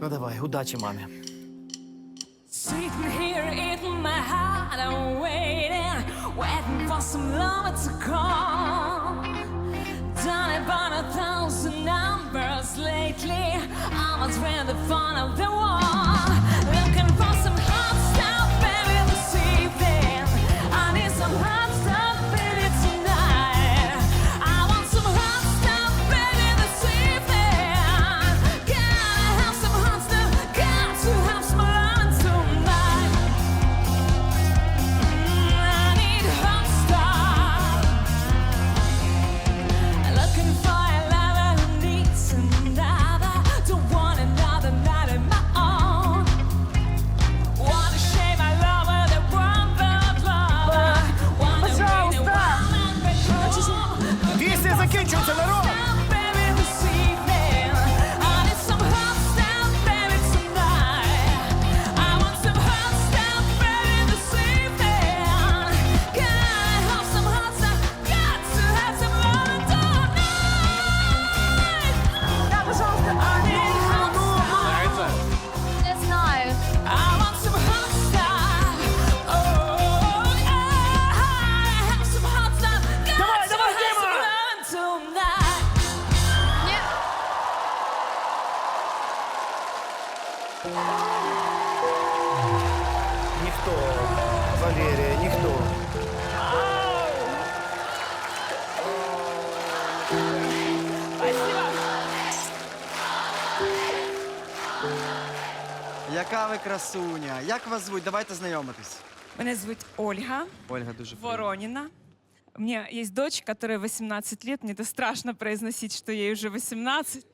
Ну давай, удачі, мамі. Sitting here eating my heart and waiting, waiting for some love to come. Done it by a thousand numbers lately. I was ready for of the Ніхто, Валерія, ніхто. Яка ви красуня? Як вас звуть? Давайте знайомитись. Меня зовут Ольга Ольга дуже приємно. Воронина. У меня есть дочь, которая 18 лет. Мне это страшно произносить, что ей уже 18.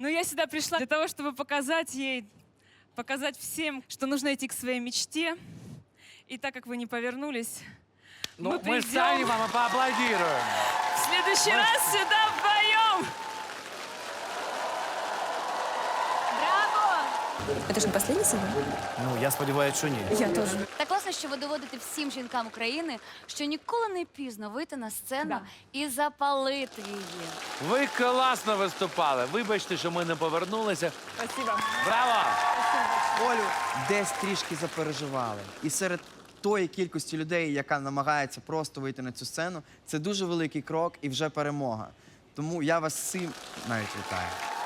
Но я сюда пришла для того, чтобы показать ей, показать всем, что нужно идти к своей мечте. И так как вы не повернулись, Ну, мы мы придем сами вам поаплодируем. в следующий раз сюда Это же не последний сезон? Ну, я сподіваюся, що ні. Я тоже. Так класно, що ви доводите всім жінкам України, що ніколи не пізно вийти на сцену і запалити її. Ви класно виступали. Вибачте, що ми не повернулися. Спасибо. Браво! Олю десь трішки запереживали. І серед тої кількості людей, яка намагається просто вийти на цю сцену, це дуже великий крок і вже перемога. Тому я вас всім навіть вітаю.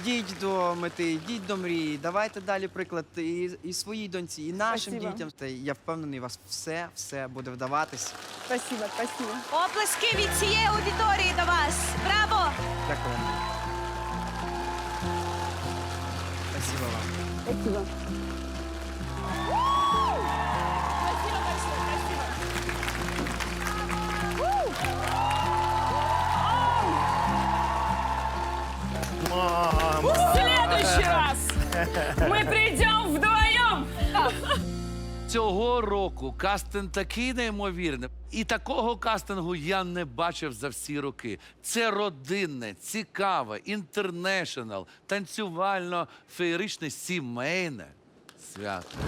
Йдіть до мети, йдіть до мрії, давайте далі приклад і, і своїй доньці, і нашим Спасибо. дітям. Та я впевнений, у вас все, все буде вдаватись. Спасибо, спасибо. Оплески від цієї аудиторії до вас. Браво! Дякую вам. Спасибо вам. Мам! Следующий раз ми прийдемо вдвоєм. Цього року кастинг такий неймовірний. І такого кастингу я не бачив за всі роки. Це родинне, цікаве, інтернешнл, танцювально-феєричне, сімейне свято.